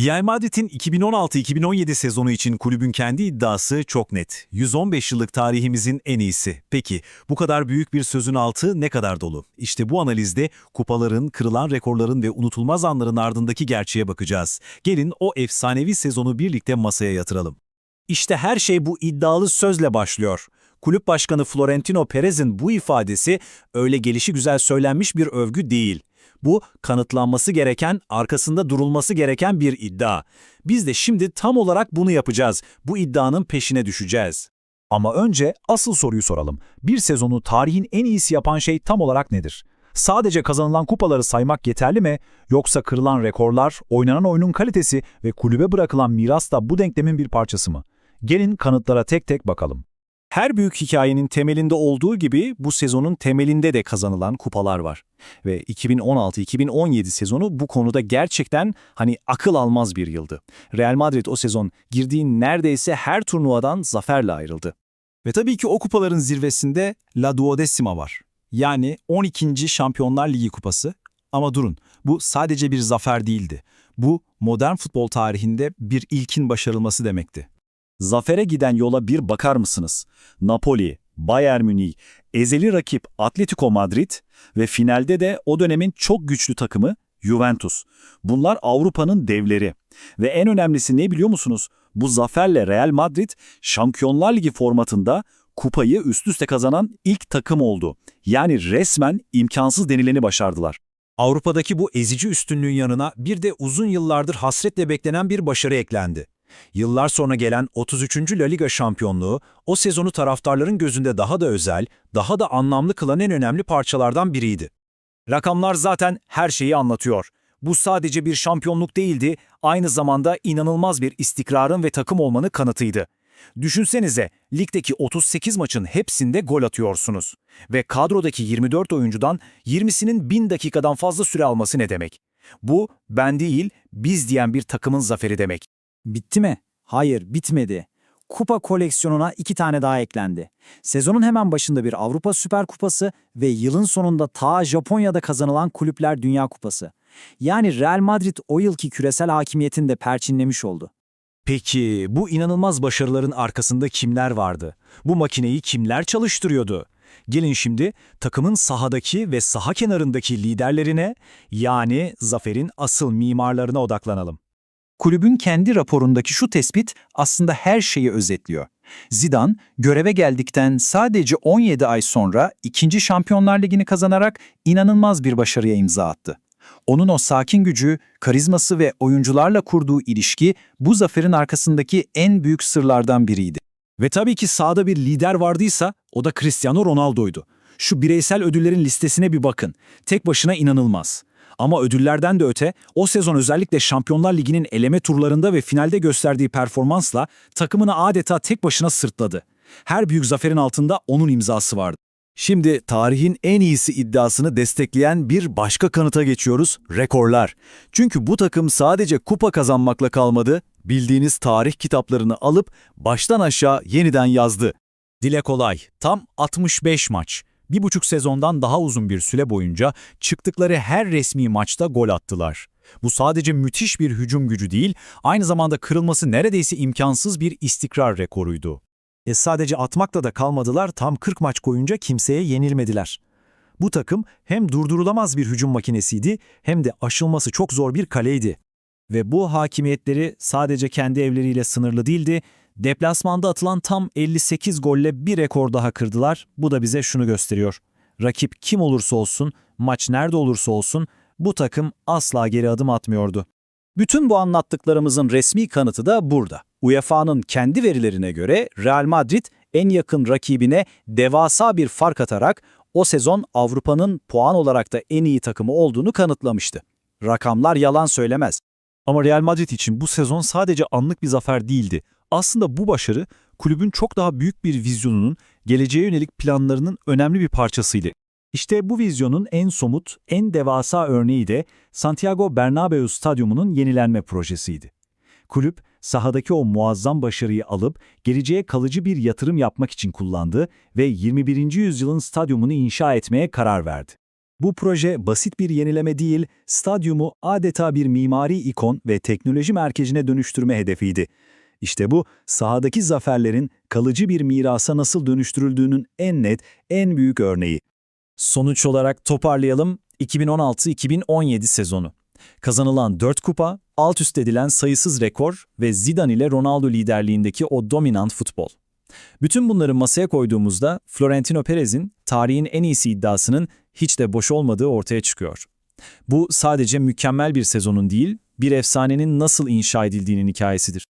Real Madrid'in 2016-2017 sezonu için kulübün kendi iddiası çok net. 115 yıllık tarihimizin en iyisi. Peki bu kadar büyük bir sözün altı ne kadar dolu? İşte bu analizde kupaların, kırılan rekorların ve unutulmaz anların ardındaki gerçeğe bakacağız. Gelin o efsanevi sezonu birlikte masaya yatıralım. İşte her şey bu iddialı sözle başlıyor. Kulüp başkanı Florentino Perez'in bu ifadesi öyle gelişi güzel söylenmiş bir övgü değil. Bu kanıtlanması gereken, arkasında durulması gereken bir iddia. Biz de şimdi tam olarak bunu yapacağız. Bu iddianın peşine düşeceğiz. Ama önce asıl soruyu soralım. Bir sezonu tarihin en iyisi yapan şey tam olarak nedir? Sadece kazanılan kupaları saymak yeterli mi? Yoksa kırılan rekorlar, oynanan oyunun kalitesi ve kulübe bırakılan miras da bu denklemin bir parçası mı? Gelin kanıtlara tek tek bakalım. Her büyük hikayenin temelinde olduğu gibi bu sezonun temelinde de kazanılan kupalar var. Ve 2016-2017 sezonu bu konuda gerçekten hani akıl almaz bir yıldı. Real Madrid o sezon girdiği neredeyse her turnuvadan zaferle ayrıldı. Ve tabii ki o kupaların zirvesinde La Duodecima var. Yani 12. Şampiyonlar Ligi kupası. Ama durun, bu sadece bir zafer değildi. Bu modern futbol tarihinde bir ilkin başarılması demekti. Zafere giden yola bir bakar mısınız? Napoli, Bayern Münih, ezeli rakip Atletico Madrid ve finalde de o dönemin çok güçlü takımı Juventus. Bunlar Avrupa'nın devleri. Ve en önemlisi ne biliyor musunuz? Bu zaferle Real Madrid Şampiyonlar Ligi formatında kupayı üst üste kazanan ilk takım oldu. Yani resmen imkansız denileni başardılar. Avrupa'daki bu ezici üstünlüğün yanına bir de uzun yıllardır hasretle beklenen bir başarı eklendi. Yıllar sonra gelen 33. La Liga şampiyonluğu, o sezonu taraftarların gözünde daha da özel, daha da anlamlı kılan en önemli parçalardan biriydi. Rakamlar zaten her şeyi anlatıyor. Bu sadece bir şampiyonluk değildi, aynı zamanda inanılmaz bir istikrarın ve takım olmanın kanıtıydı. Düşünsenize, ligdeki 38 maçın hepsinde gol atıyorsunuz. Ve kadrodaki 24 oyuncudan 20'sinin 1000 dakikadan fazla süre alması ne demek? Bu, ben değil, biz diyen bir takımın zaferi demek. Bitti mi? Hayır, bitmedi. Kupa koleksiyonuna iki tane daha eklendi. Sezonun hemen başında bir Avrupa Süper Kupası ve yılın sonunda ta Japonya'da kazanılan Kulüpler Dünya Kupası. Yani Real Madrid o yılki küresel hakimiyetini de perçinlemiş oldu. Peki bu inanılmaz başarıların arkasında kimler vardı? Bu makineyi kimler çalıştırıyordu? Gelin şimdi takımın sahadaki ve saha kenarındaki liderlerine yani zaferin asıl mimarlarına odaklanalım. Kulübün kendi raporundaki şu tespit aslında her şeyi özetliyor. Zidane göreve geldikten sadece 17 ay sonra 2. Şampiyonlar Ligi'ni kazanarak inanılmaz bir başarıya imza attı. Onun o sakin gücü, karizması ve oyuncularla kurduğu ilişki bu zaferin arkasındaki en büyük sırlardan biriydi. Ve tabii ki sahada bir lider vardıysa o da Cristiano Ronaldo'ydu. Şu bireysel ödüllerin listesine bir bakın. Tek başına inanılmaz. Ama ödüllerden de öte o sezon özellikle Şampiyonlar Ligi'nin eleme turlarında ve finalde gösterdiği performansla takımını adeta tek başına sırtladı. Her büyük zaferin altında onun imzası vardı. Şimdi tarihin en iyisi iddiasını destekleyen bir başka kanıta geçiyoruz, rekorlar. Çünkü bu takım sadece kupa kazanmakla kalmadı, bildiğiniz tarih kitaplarını alıp baştan aşağı yeniden yazdı. Dile kolay, tam 65 maç. Bir buçuk sezondan daha uzun bir süre boyunca çıktıkları her resmi maçta gol attılar. Bu sadece müthiş bir hücum gücü değil, aynı zamanda kırılması neredeyse imkansız bir istikrar rekoruydu. E sadece atmakla da kalmadılar, tam 40 maç boyunca kimseye yenilmediler. Bu takım hem durdurulamaz bir hücum makinesiydi hem de aşılması çok zor bir kaleydi. Ve bu hakimiyetleri sadece kendi evleriyle sınırlı değildi, deplasmanda atılan tam 58 golle bir rekor daha kırdılar. Bu da bize şunu gösteriyor. Rakip kim olursa olsun, maç nerede olursa olsun bu takım asla geri adım atmıyordu. Bütün bu anlattıklarımızın resmi kanıtı da burada. UEFA'nın kendi verilerine göre Real Madrid en yakın rakibine devasa bir fark atarak o sezon Avrupa'nın puan olarak da en iyi takımı olduğunu kanıtlamıştı. Rakamlar yalan söylemez. Ama Real Madrid için bu sezon sadece anlık bir zafer değildi. Aslında bu başarı kulübün çok daha büyük bir vizyonunun, geleceğe yönelik planlarının önemli bir parçasıydı. İşte bu vizyonun en somut, en devasa örneği de Santiago Bernabéu Stadyumu'nun yenilenme projesiydi. Kulüp, sahadaki o muazzam başarıyı alıp geleceğe kalıcı bir yatırım yapmak için kullandı ve 21. yüzyılın stadyumunu inşa etmeye karar verdi. Bu proje basit bir yenileme değil, stadyumu adeta bir mimari ikon ve teknoloji merkezine dönüştürme hedefiydi. İşte bu, sahadaki zaferlerin kalıcı bir mirasa nasıl dönüştürüldüğünün en net, en büyük örneği. Sonuç olarak toparlayalım 2016-2017 sezonu. Kazanılan 4 kupa, alt üst edilen sayısız rekor ve Zidane ile Ronaldo liderliğindeki o dominant futbol. Bütün bunları masaya koyduğumuzda Florentino Perez'in tarihin en iyisi iddiasının hiç de boş olmadığı ortaya çıkıyor. Bu sadece mükemmel bir sezonun değil, bir efsanenin nasıl inşa edildiğinin hikayesidir.